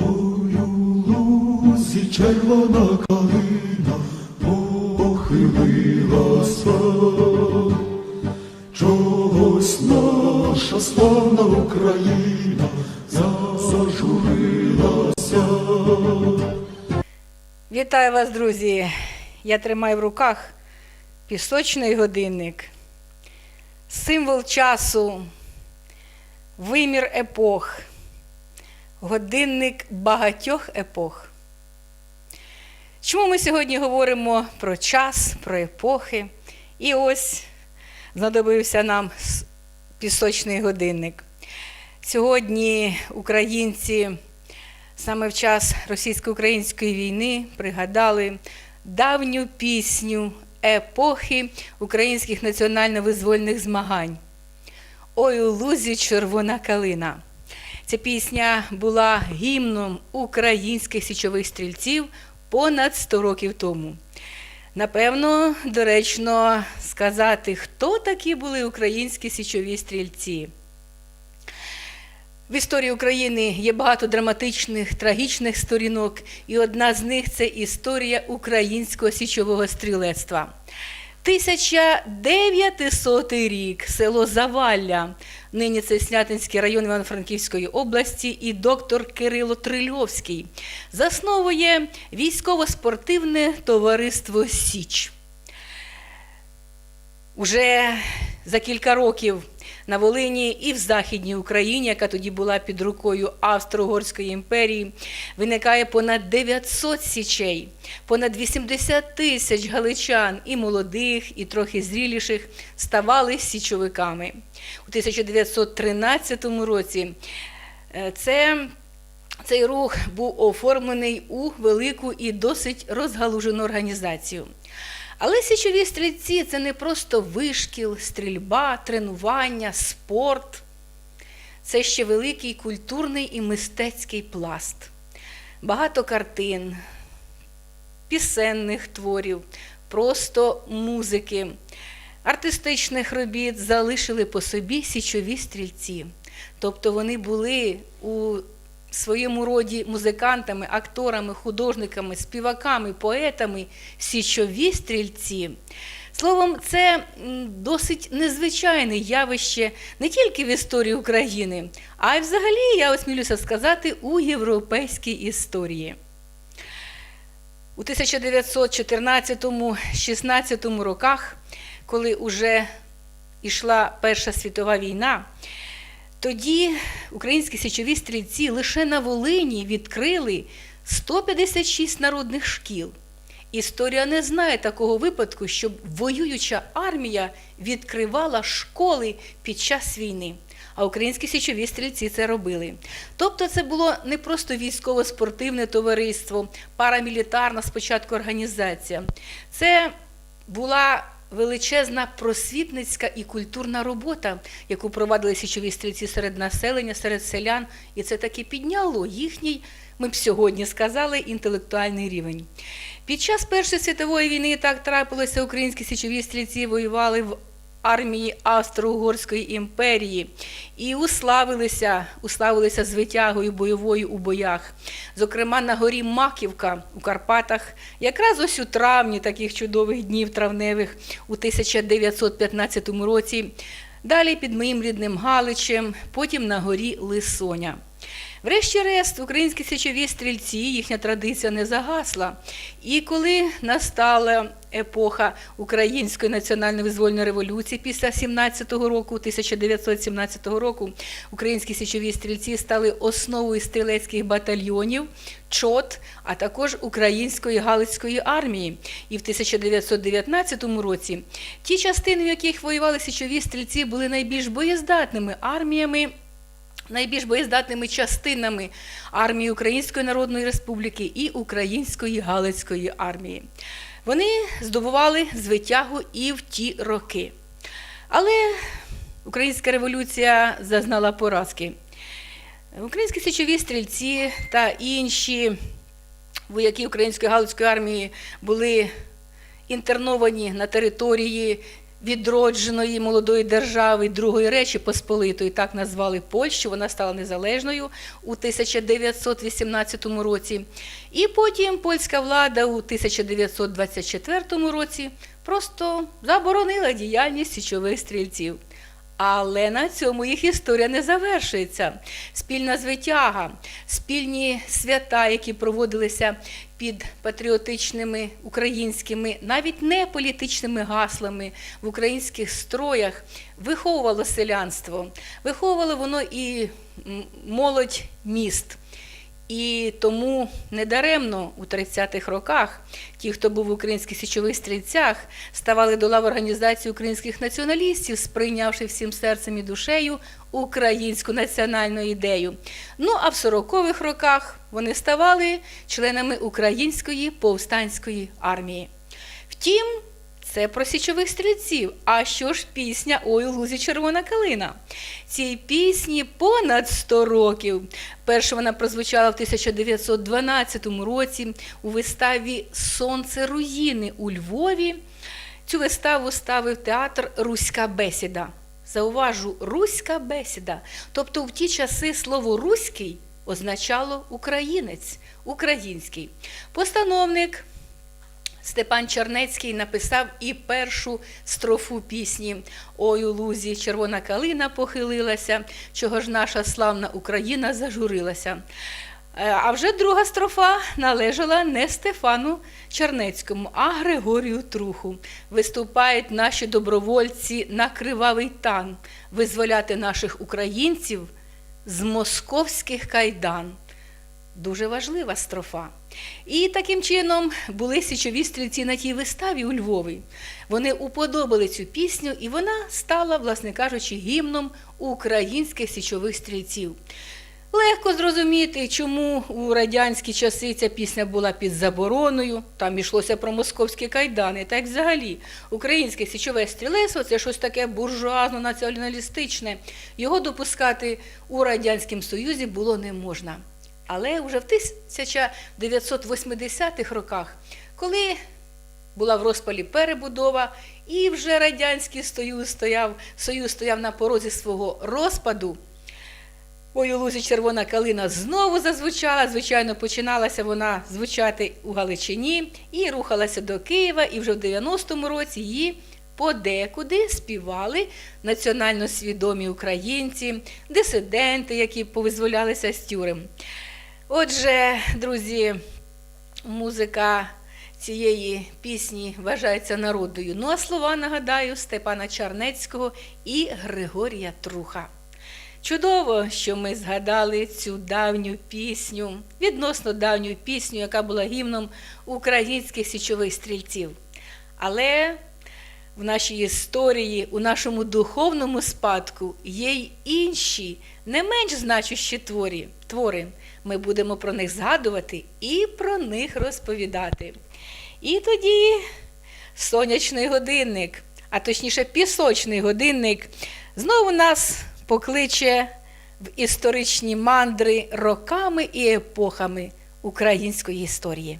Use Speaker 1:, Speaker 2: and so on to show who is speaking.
Speaker 1: Ой, у лузі червона калина похилилася, чогось наша славна Україна зажурилася.
Speaker 2: Вітаю вас, друзі! Я тримаю в руках пісочний годинник, символ часу, вимір епох, годинник багатьох епох. Чому ми сьогодні говоримо про час, про епохи? І ось знадобився нам пісочний годинник. Сьогодні українці саме в час російсько-української війни пригадали давню пісню епохи українських національно-визвольних змагань. Ой у лузі червона калина. Ця пісня була гімном українських січових стрільців понад 100 років тому. Напевно, доречно сказати, хто такі були українські січові стрільці. В історії України є багато драматичних, трагічних сторінок, і одна з них це історія українського січового стрілецтва. 1900 рік, село Завалля, нині це Снятинський район Івано-Франківської області, і доктор Кирило Трильовський засновує військово-спортивне товариство Січ. Уже за кілька років на Волині і в Західній Україні, яка тоді була під рукою Австро-Угорської імперії, виникає понад 900 січей, понад 80 тисяч галичан і молодих, і трохи зріліших ставали січовиками. У 1913 році е, це цей рух був оформлений у велику і досить розгалужену організацію. Але січові стрільці це не просто вишкіл, стрільба, тренування, спорт. Це ще великий культурний і мистецький пласт. Багато картин, пісенних творів, просто музики, артистичних робіт залишили по собі січові стрільці. Тобто вони були у своєму роді музикантами, акторами, художниками, співаками, поетами, січові стрільці. Словом, це досить незвичайне явище не тільки в історії України, а й взагалі, я осмілюся сказати, у європейській історії. У 1914-16 роках, коли вже йшла Перша світова війна, тоді українські січові стрільці лише на Волині відкрили 156 народних шкіл. Історія не знає такого випадку, щоб воююча армія відкривала школи під час війни. А українські січові стрільці це робили. Тобто, це було не просто військово-спортивне товариство, парамілітарна спочатку організація. Це була величезна просвітницька і культурна робота, яку провадили січові стрільці серед населення, серед селян, і це таки підняло їхній, ми б сьогодні сказали, інтелектуальний рівень. Під час Першої світової війни так трапилося, українські січові стрільці воювали в армії Австро-Угорської імперії і уславилися, уславилися звитягою бойовою у боях. Зокрема, на горі Маківка у Карпатах, якраз ось у травні таких чудових днів травневих у 1915 році. Далі під моїм рідним Галичем, потім на горі Лисоня. Врешті-решт, українські січові стрільці, їхня традиція не загасла. І коли настала епоха Української національно-визвольної революції після 17-го року, 1917 року, українські січові стрільці стали основою стрілецьких батальйонів, чот, а також української галицької армії. І в 1919 році ті частини, в яких воювали січові стрільці, були найбільш боєздатними арміями найбільш боєздатними частинами армії Української Народної Республіки і Української Галицької армії. Вони здобували звитягу і в ті роки. Але Українська революція зазнала поразки. Українські січові стрільці та інші вояки Української Галицької армії були інтерновані на території відродженої молодої держави Другої Речі Посполитої, так назвали Польщу. Вона стала незалежною у 1918 році. І потім польська влада у 1924 році просто заборонила діяльність січових стрільців. Але на цьому їх історія не завершується. Спільна звитяга, спільні свята, які проводилися під патріотичними українськими, навіть не політичними гаслами в українських строях, виховувало селянство, виховувало воно і молодь міст. І тому недаремно у 30-х роках ті, хто був в українських січових стрільцях, ставали до лав організації українських націоналістів, сприйнявши всім серцем і душею українську національну ідею. Ну а в 40-х роках вони ставали членами української повстанської армії. Втім, це про січових стрільців. А що ж пісня Ой у лузі червона калина? Цій пісні понад 100 років. Перша вона прозвучала в 1912 році у виставі Сонце руїни у Львові. Цю виставу ставив театр Руська бесіда. Зауважу, руська бесіда. Тобто в ті часи слово руський означало українець, український. Постановник Степан Чернецький написав і першу строфу пісні Ой у лузі червона калина похилилася, чого ж наша славна Україна зажурилася. Е, А вже друга строфа належала не Стефану Чернецькому, а Григорію Труху. Виступають наші добровольці на кривавий тан, визволяти наших українців з московських кайдан. Дуже важлива строфа. І таким чином були січові стрільці на тій виставі у Львові. Вони уподобали цю пісню, і вона стала, власне кажучи, гімном українських січових стрільців. Легко зрозуміти, чому у радянські часи ця пісня була під забороною, там йшлося про московські кайдани. Так взагалі, українське січове стрілецтво це щось таке буржуазно-націоналістичне. Його допускати у Радянському Союзі було не можна. Але вже в 1980-х роках, коли була в розпалі перебудова, і вже Радянський Союз стояв, Союз стояв на порозі свого розпаду, Ой, у лузі червона калина знову зазвучала. Звичайно, починалася вона звучати у Галичині і рухалася до Києва, і вже в 90-му році її подекуди співали національно свідомі українці, дисиденти, які повизволялися з тюрем. Отже, друзі, музика цієї пісні вважається народною. Ну а слова нагадаю Степана Чарнецького і Григорія Труха. Чудово, що ми згадали цю давню пісню, відносно давню пісню, яка була гімном українських січових стрільців. Але в нашій історії, у нашому духовному спадку є й інші, не менш значущі творі. Ми будемо про них згадувати і про них розповідати. І тоді сонячний годинник, а точніше пісочний годинник, знову нас покличе в історичні мандри роками і епохами української історії.